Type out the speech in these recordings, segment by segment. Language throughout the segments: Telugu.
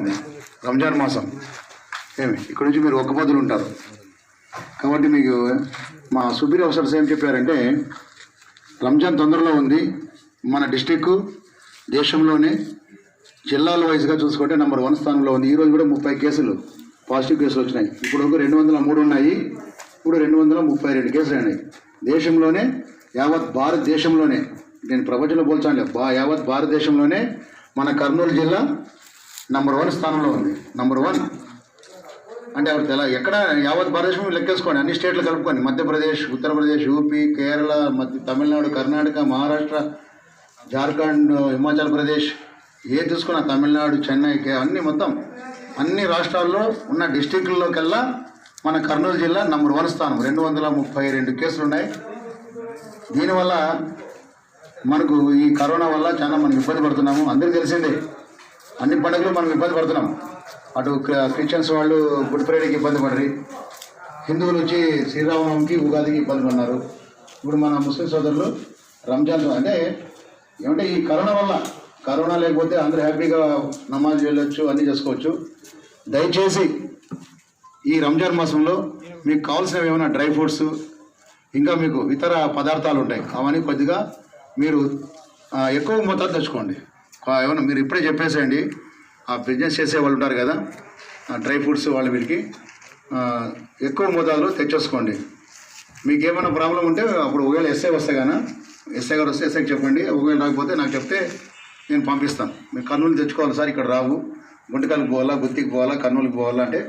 ఉంది రంజాన్ మాసం. ఏమి? ఇక్కడ నుంచి మీరు ఒక్క బదులు ఉంటారు. కాబట్టి మీకు మా సుబీర్ ఆఫీసర్స్ ఏం చెప్పారంటే రంజాన్ తొందరలో ఉంది. మన డిస్టిక్ దేశంలోనే జిల్లాల వైజ్గా చూసుకుంటే నెంబర్ వన్ స్థానంలో ఉంది. ఈరోజు కూడా ముప్పై కేసులు పాజిటివ్ కేసులు వచ్చినాయి. ఇప్పుడు ఒక రెండు వందల మూడు ఉన్నాయి. ఇప్పుడు రెండు వందల ముప్పై రెండు కేసులు అయినాయి. దేశంలోనే యావత్ భారతదేశంలోనే నేను ప్రపంచంలో పోల్చాను బా యావత్ భారతదేశంలోనే మన కర్నూలు జిల్లా నంబర్ వన్ స్థానంలో ఉంది. నంబర్ వన్ అంటే ఎవరు తెల ఎక్కడ యావత్ భారతదేశం లెక్కేసుకోండి. అన్ని స్టేట్లు కలుపుకొని మధ్యప్రదేశ్ ఉత్తరప్రదేశ్ యూపీ కేరళ మధ్య తమిళనాడు కర్ణాటక మహారాష్ట్ర జార్ఖండ్ హిమాచల్ ప్రదేశ్ ఏ తీసుకున్నా తమిళనాడు చెన్నై అన్ని మొత్తం అన్ని రాష్ట్రాల్లో ఉన్న డిస్టిక్లలోకెల్లా మన కర్నూలు జిల్లా నంబర్ వన్ స్థానం. రెండు వందల ముప్పై రెండు కేసులు ఉన్నాయి. దీనివల్ల మనకు ఈ కరోనా వల్ల చాలా మనం ఇబ్బంది పడుతున్నాము. అందరికీ తెలిసిందే అన్ని పండుగలు మనం ఇబ్బంది పడుతున్నాం. అటు క్రిస్టియన్స్ వాళ్ళు గుడ్ ఫ్రైడేకి ఇబ్బంది పడరు. హిందువులు వచ్చి శ్రీరామనవమికి ఉగాదికి ఇబ్బంది పడినారు ఇప్పుడు మన ముస్లిం సోదరులు రంజాన్ అంటే ఏమంటే ఈ కరోనా వల్ల కరోనా లేకపోతే అందరూ హ్యాపీగా నమాజ్ వెళ్ళొచ్చు అన్నీ చేసుకోవచ్చు. దయచేసి ఈ రంజాన్ మాసంలో మీకు కావాల్సినవి ఏమైనా డ్రై ఫ్రూట్స్ ఇంకా మీకు ఇతర పదార్థాలు ఉంటాయి అవన్నీ కొద్దిగా మీరు ఎక్కువ మొత్తాలు తెచ్చుకోండి. ఏమన్నా మీరు ఇప్పుడే చెప్పేసేయండి. ఆ బిజినెస్ చేసే వాళ్ళు ఉంటారు కదా ఆ డ్రై ఫ్రూట్స్ వాళ్ళు వీళ్ళకి ఎక్కువ మోతాదులో తెచ్చేసుకోండి. మీకు ఏమైనా ప్రాబ్లం ఉంటే అప్పుడు ఒకవేళ ఎస్ఐ వస్తే కానీ ఎస్ఐ గారు వస్తే ఎస్ఐకి చెప్పండి. ఒకవేళ రాకపోతే నాకు చెప్తే నేను పంపిస్తాను. మీరు కర్నూలు తెచ్చుకోవాలి సార్ ఇక్కడ రావు. గుంటకాలకు పోవాలా గుత్తికి పోవాలా కర్నూలుకి పోవాలా అంటే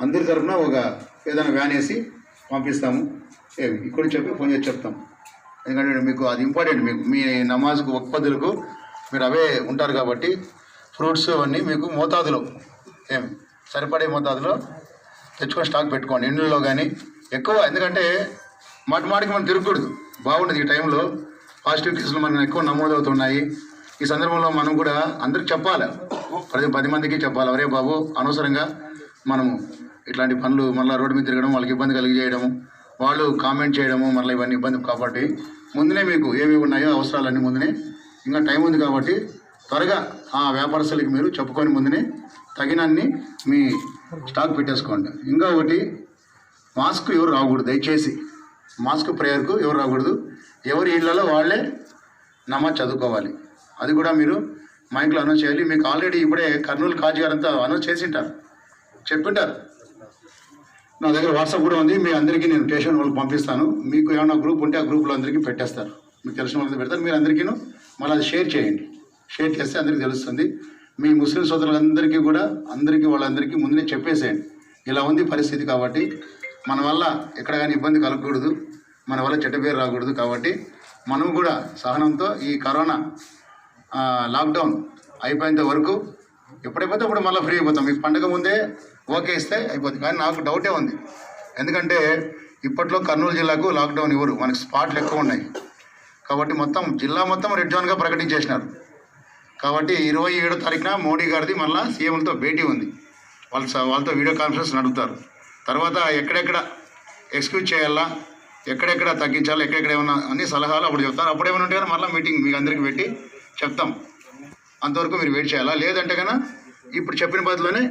అందరి తరఫున ఒక ఏదైనా వ్యాన్ వేసి పంపిస్తాము. ఏమి ఇక్కడ చెప్పి ఫోన్ చేసి చెప్తాం. ఎందుకంటే మీకు అది ఇంపార్టెంట్ మీకు మీ నమాజ్కు ఒప్పదులకు మీరు అవే ఉంటారు కాబట్టి ఫ్రూట్స్ అవన్నీ మీకు మోతాదులో ఏమి? సరిపడే మోతాదులో తెచ్చుకొని స్టాక్ పెట్టుకోండి. ఇండ్లలో కానీ ఎక్కువ ఎందుకంటే మాటి మాటికి మనం తిరగకూడదు. బాగుండదు ఈ టైంలో. పాజిటివ్ కేసులు మనం ఎక్కువ నమోదవుతున్నాయి. ఈ సందర్భంలో మనం కూడా అందరికి చెప్పాలి? ప్రతి పది మందికి చెప్పాలి? అవరే బాబు అనవసరంగా మనము ఇట్లాంటి పనులు మళ్ళీ రోడ్డు మీద తిరగడం వాళ్ళకి ఇబ్బంది కలిగజేయడము వాళ్ళు కామెంట్ చేయడము మళ్ళీ ఇవన్నీ ఇబ్బంది కాబట్టి ముందునే మీకు ఏవి ఉన్నాయో అవసరాలన్నీ ముందునే ఇంకా టైం ఉంది కాబట్టి త్వరగా ఆ వ్యాపారస్తులకి మీరు చెప్పుకొని ముందునే తగినన్ని మీ స్టాక్ పెట్టేసుకోండి. ఇంకా ఒకటి మాస్క్ ఎవరు రాకూడదు దయచేసి. మాస్క్ ప్రేయర్కు ఎవరు రాకూడదు ఎవరి ఇళ్ళలో వాళ్ళే నమాజ్ చదువుకోవాలి. అది కూడా మీరు మైండ్లో అనౌన్స్ చేయాలి. మీకు ఆల్రెడీ ఇప్పుడే కర్నూలు కాజీ గారంతా అనౌన్స్ చేసింటారు. చెప్పింటారు. నా దగ్గర వాట్సాప్ కూడా ఉంది. మీ అందరికీ నేను స్టేషన్ వాళ్ళకి పంపిస్తాను. మీకు ఏమైనా గ్రూప్ ఉంటే ఆ గ్రూప్లో అందరికీ పెట్టేస్తారు. మీకు తెలిసిన వాళ్ళకి పెడతారు మీరు అందరికీ మళ్ళీ అది షేర్ చేయండి. షేర్ చేస్తే అందరికీ తెలుస్తుంది. మీ ముస్లిం సోదరులందరికీ కూడా అందరికీ వాళ్ళందరికీ ముందే చెప్పేసేయండి. ఇలా ఉంది పరిస్థితి కాబట్టి మన వల్ల ఎక్కడ కానీ ఇబ్బంది కలగకూడదు. మన వల్ల చెడ్డ పేరు రాకూడదు కాబట్టి మనం కూడా సహనంతో ఈ కరోనా లాక్డౌన్ అయిపోయేంత వరకు ఎప్పుడైపోతే అప్పుడు మళ్ళీ ఫ్రీ అయిపోతాం. మీకు పండగ ముందే ఓకే ఇస్తే అయిపోతుంది కానీ నాకు డౌటే ఉంది. ఎందుకంటే ఇప్పట్లో కర్నూలు జిల్లాకు లాక్డౌన్ ఇవ్వరు మనకి స్పాట్లు ఎక్కువ ఉన్నాయి. కాబట్టి మొత్తం జిల్లా మొత్తం రెడ్ జోన్గా ప్రకటించేసినారు. కాబట్టి ఇరవై ఏడో తారీఖున మోడీ గారిది మళ్ళీ సీఎంలతో భేటీ ఉంది. వాళ్ళ స- వాళ్ళతో వీడియో కాన్ఫరెన్స్ నడుపుతారు. తర్వాత ఎక్కడెక్కడ ఎక్స్క్యూజ్ చేయాలా ఎక్కడెక్కడ తగ్గించాలా ఎక్కడెక్కడ ఏమన్నా అన్ని సలహాలు అప్పుడు చెప్తారు. అప్పుడు ఏమైనా ఉంటే మళ్ళీ మీటింగ్ మీకు అందరికీ పెట్టి చెప్తాం. అంతవరకు మీరు వెయిట్ చేయాలా? లేదంటే కన్నా ఇప్పుడు చెప్పిన పద్ధతిలోనే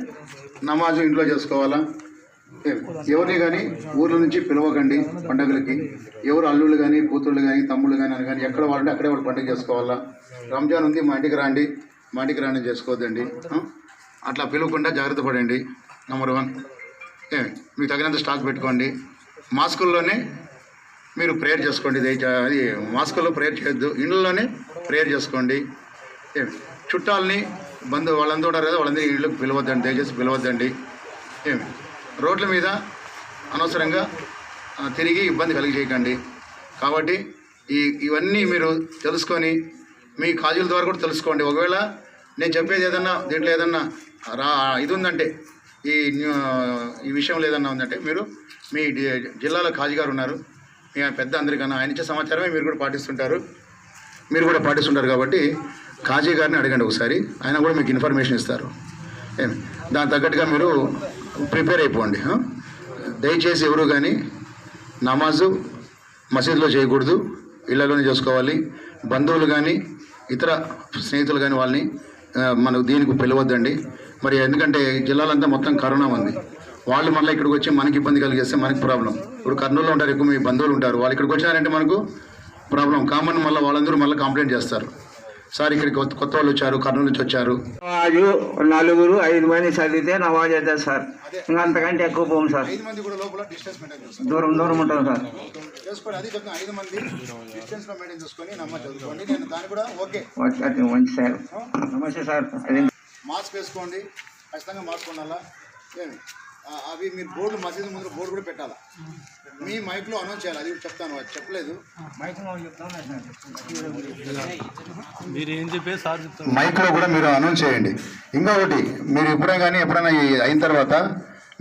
నమాజు ఇంట్లో చేసుకోవాలా? ఎవరిని కానీ ఊర్ల నుంచి పిలవకండి పండుగలకి. ఎవరు అల్లుళ్ళు కానీ కూతుళ్ళు కానీ తమ్ముళ్ళు కానీ అని కానీ ఎక్కడ వాళ్ళంటే అక్కడే వాళ్ళు పండుగ చేసుకోవాలా? రంజాన్ ఉంది మా ఇంటికి రాండి. మా ఇంటికి రాండి చేసుకోవద్దండి. అట్లా పిలవకుండా జాగ్రత్త పడండి. నెంబర్ వన్ ఏ మీకు తగినంత స్టాక్ పెట్టుకోండి. మాస్కుల్లోనే మీరు ప్రేయర్ చేసుకోండి. అది మాస్కుల్లో ప్రేయర్ చేయొద్దు. ఇండ్లలోనే ప్రేయర్ చేసుకోండి. ఏ చుట్టాలని బంధు వాళ్ళందరూ ఉంటారు కదా వాళ్ళందరూ ఇళ్ళకి పిలవద్దండి. దయచేసి పిలవద్దండి. ఏమి రోడ్ల మీద అనవసరంగా తిరిగి ఇబ్బంది కలిగి చేయకండి కాబట్టి ఈ ఇవన్నీ మీరు తెలుసుకొని మీ కాజుల ద్వారా కూడా తెలుసుకోండి. ఒకవేళ నేను చెప్పేది ఏదన్నా దీంట్లో ఏదన్నా రా ఇది ఉందంటే ఈ ఈ విషయంలో ఏదన్నా ఉందంటే మీరు మీ జిల్లాలో కాజీ గారు ఉన్నారు. మీ పెద్ద అందరికన్నా ఆయన ఇచ్చే సమాచారమే మీరు కూడా పాటిస్తుంటారు. మీరు కూడా పాటిస్తుంటారు కాబట్టి కాజీ గారిని అడగండి ఒకసారి. ఆయన కూడా మీకు ఇన్ఫర్మేషన్ ఇస్తారు. ఏమి దానికి తగ్గట్టుగా మీరు ప్రిపేర్ అయిపోండి దయచేసి ఎవరు కానీ నమాజు మసీదులో చేయకూడదు ఇళ్ళలోనే చేసుకోవాలి. బంధువులు కానీ ఇతర స్నేహితులు కానీ వాళ్ళని మనకు దీనికి పిలవద్దండి. మరి ఎందుకంటే జిల్లాలంతా మొత్తం కరోనా ఉంది. వాళ్ళు మళ్ళీ ఇక్కడికి వచ్చి మనకి ఇబ్బంది కలిగేస్తే మనకి ప్రాబ్లం. ఇప్పుడు కర్నూలులో ఉంటారు ఎక్కువ మీ బంధువులు ఉంటారు. వాళ్ళు ఇక్కడికి వచ్చినారంటే మనకు ప్రాబ్లం. కామన్ మళ్ళీ వాళ్ళందరూ మళ్ళీ కంప్లైంట్ చేస్తారు. సార్ ఇక్కడికి కొత్త కొత్త వాళ్ళు వచ్చారు కర్నూలు నుంచి వచ్చారు. నవాజు నలుగురు ఐదు మంది చదివితే నవాజ్ అవుతుంది సార్. ఇంకా అంతకంటే ఎక్కువ పోము సార్. ఐదు మంది కూడా లోపల డిస్టెన్స్ మెయింటైన్ చేస్తారు. దూరం దూరం ఉంటాం సార్. చేసుకోండి. అది చెప్తాను ఐదు మంది డిస్టెన్స్లో మెయింటైన్ చేసుకొని నమ్మ చదువుకోండి. నేను దాన్ని కూడా ఓకే. వచ్చి అటు మంచి సార్. నమస్తే సార్. అది. మాస్క్ వేసుకోండి. ఖచ్చితంగా మాస్క్ ఉండాలా? అవి మీరు బోర్డు మసీదు ముందు బోర్డు కూడా పెట్టాలా? మీ మైక్లో అనౌన్స్ చేయాలి అది కూడా చెప్తాను అది చెప్పలేదు. మీరు ఏం చెప్పే సార్ మైక్లో కూడా మీరు అనౌన్స్ చేయండి. ఇంకొకటి మీరు ఎప్పుడైనా కానీ ఎప్పుడైనా ఈ అయిన తర్వాత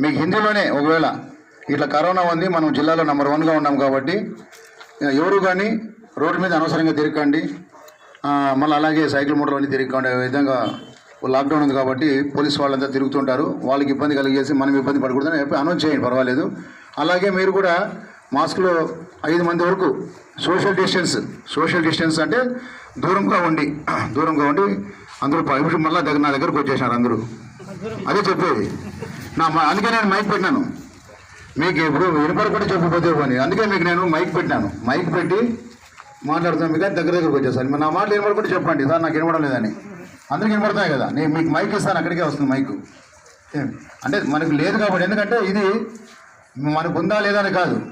మీకు హిందీలోనే ఒకవేళ ఇట్లా కరోనా ఉంది మనం జిల్లాలో నెంబర్ వన్గా ఉన్నాం కాబట్టి ఎవరు కానీ రోడ్డు మీద అనవసరంగా తిరగండి మళ్ళీ అలాగే సైకిల్ మోటార్ అన్ని తిరగండి ఈ విధంగా లాక్డౌన్ ఉంది కాబట్టి పోలీస్ వాళ్ళంతా తిరుగుతుంటారు. వాళ్ళకి ఇబ్బంది కలిగేసి మనం ఇబ్బంది పడకూడదని చెప్పి అనౌన్స్ చేయండి పర్వాలేదు. అలాగే మీరు కూడా మాస్క్లో ఐదు మంది వరకు సోషల్ డిస్టెన్స్ సోషల్ డిస్టెన్స్ అంటే దూరంగా ఉండి దూరంగా ఉండి అందరూ ప- మళ్ళీ దగ్గర నా దగ్గరకు వచ్చేసారు అందరూ. అదే చెప్పేది. నా మ- అందుకే నేను మైక్ పెట్టినాను. మీకు ఇప్పుడు వినపడకుండా చెప్పిపోతే పోనీ. అందుకే మీకు నేను మైక్ పెట్టినాను. మైక్ పెట్టి మాట్లాడుతున్నాను మీకు దగ్గర దగ్గరకు వచ్చేసాను నా మాటలు వినపడకుండా చెప్పండి. సార్ నాకు వినపడం లేదని. అందరికి వినపడతాయి కదా? నేను మీకు మైక్ ఇస్తాను అక్కడికే వస్తుంది మైక్. ఏం? అంటే మనకు లేదు కాబట్టి ఎందుకంటే ఇది మనకు ఉందా లేదా అని కాదు.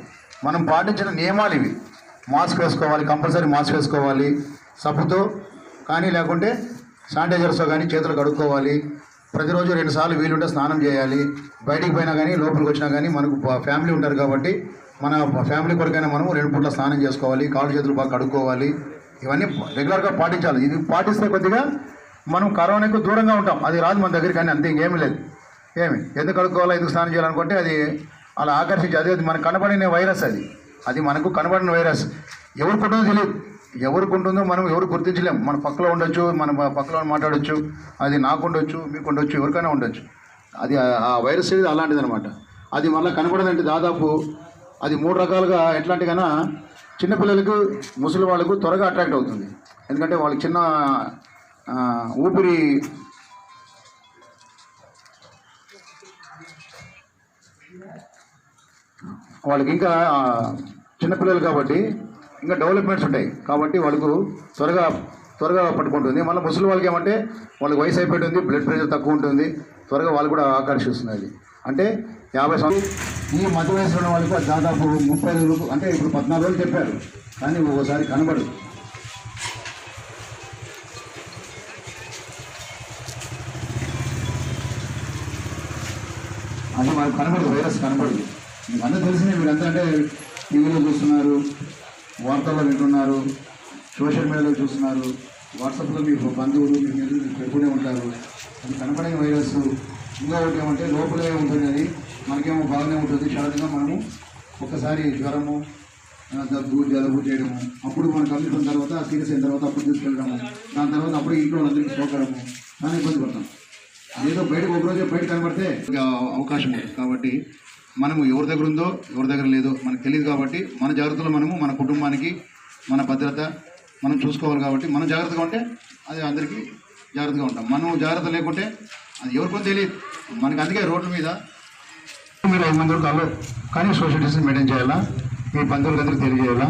మనం పాటించిన నియమాలు ఇవి. మాస్క్ వేసుకోవాలి కంపల్సరీ మాస్క్ వేసుకోవాలి సబ్బుతో కానీ లేకుంటే శానిటైజర్స్తో కానీ చేతులు కడుక్కోవాలి. ప్రతిరోజు రెండు సార్లు వీలుంటే స్నానం చేయాలి. బయటికి పోయినా కానీ లోపలికి వచ్చినా కానీ మనకు ఫ్యామిలీ ఉంటారు కాబట్టి మన ఫ్యామిలీ కొరకైనా మనం రెండు పూట్ల స్నానం చేసుకోవాలి కాళ్ళు చేతులు బాగా కడుక్కోవాలి. ఇవన్నీ రెగ్యులర్గా పాటించాలి. ఇది పాటిస్తే కొద్దిగా మనం కరోనాకు దూరంగా ఉంటాం. అది రాదు మన దగ్గరికి కానీ అంతే ఇంకేమీ లేదు. ఏమి? ఎందుకు కడుక్కోవాలా ఎందుకు స్నానం చేయాలనుకుంటే అది అలా ఆకర్షించి అదే అది మనకు కనబడిన వైరస్ అది. అది మనకు కనబడిన వైరస్. ఎవరికి ఉంటుందో తెలియదు. ఎవరికి ఉంటుందో మనం ఎవరు గుర్తించలేం. మన పక్కలో ఉండొచ్చు మన పక్కలో మాట్లాడొచ్చు అది నాకు ఉండొచ్చు మీకు ఉండొచ్చు ఎవరికైనా ఉండొచ్చు. అది ఆ- వైరస్ అనేది అలాంటిది అనమాట అది మళ్ళీ కనబడదంటే దాదాపు అది మూడు రకాలుగా ఎట్లాంటికైనా చిన్నపిల్లలకు ముసలి వాళ్ళకు త్వరగా అట్రాక్ట్ అవుతుంది. ఎందుకంటే వాళ్ళకి చిన్న ఊపిరి. వాళ్ళకి ఇంకా చిన్నపిల్లలు కాబట్టి ఇంకా డెవలప్మెంట్స్ ఉంటాయి. కాబట్టి వాళ్ళకు త్వరగా త్వరగా పట్టుకుంటుంది. మళ్ళీ ముసలి వాళ్ళకి ఏమంటే వాళ్ళకి వయసు అయిపోయింది బ్లడ్ ప్రెషర్ తక్కువ ఉంటుంది. త్వరగా వాళ్ళు కూడా ఆకర్షిస్తున్నది అంటే యాభై సంవత్సరాలు ఈ మధ్య వయసులో ఉన్న వాళ్ళకి దాదాపు ముప్పై రోజులు అంటే ఇప్పుడు పద్నాలుగు రోజులు చెప్పారు. కానీ ఒకసారి కనబడదు. అది మనకు కనబడదు వైరస్ కనబడదు. మీకు అందరూ తెలిసిన మీరంతా అంటే టీవీలో చూస్తున్నారు వార్తల్లో వింటున్నారు సోషల్ మీడియాలో చూస్తున్నారు వాట్సాప్లో మీ బంధువులు మీ మీకు ఎప్పుడే ఉంటారు. అది కనపడని వైరస్. ఇంకా ఒకటి ఏమంటే లోపలే ఉంటుంది అది. మనకేమో బాగానే ఉంటుంది. సడన్గా మనము ఒక్కసారి జ్వరము దగ్గు జలుబు చేయడము అప్పుడు మనకు అందుకున్న తర్వాత సీరియస్ అయిన తర్వాత అప్పుడు తీసుకెళ్ళడము దాని తర్వాత అప్పుడు ఇంట్లో వాళ్ళందరికీ సోకడము దాని ఇబ్బంది పడతాం. ఏదో బయటకు ఒకరోజు బయట కనబడితే అవకాశం ఉంది కాబట్టి మనము ఎవరి దగ్గర ఉందో ఎవరి దగ్గర లేదో మనకు తెలియదు కాబట్టి మన జాగ్రత్తలో మనము మన కుటుంబానికి మన భద్రత మనం చూసుకోవాలి కాబట్టి మనం జాగ్రత్తగా ఉంటే అది అందరికీ జాగ్రత్తగా ఉంటాం. మనం జాగ్రత్త లేకుంటే అది ఎవరికో తెలియదు. మనకి అందుకే రోడ్ల మీద మీరు ఐదు మంది వరకు కానీ సోషల్ డిస్టెన్స్ మెయింటైన్ చేయాలా? మీ బంధువులకందరికీ తెలియజేయాలా?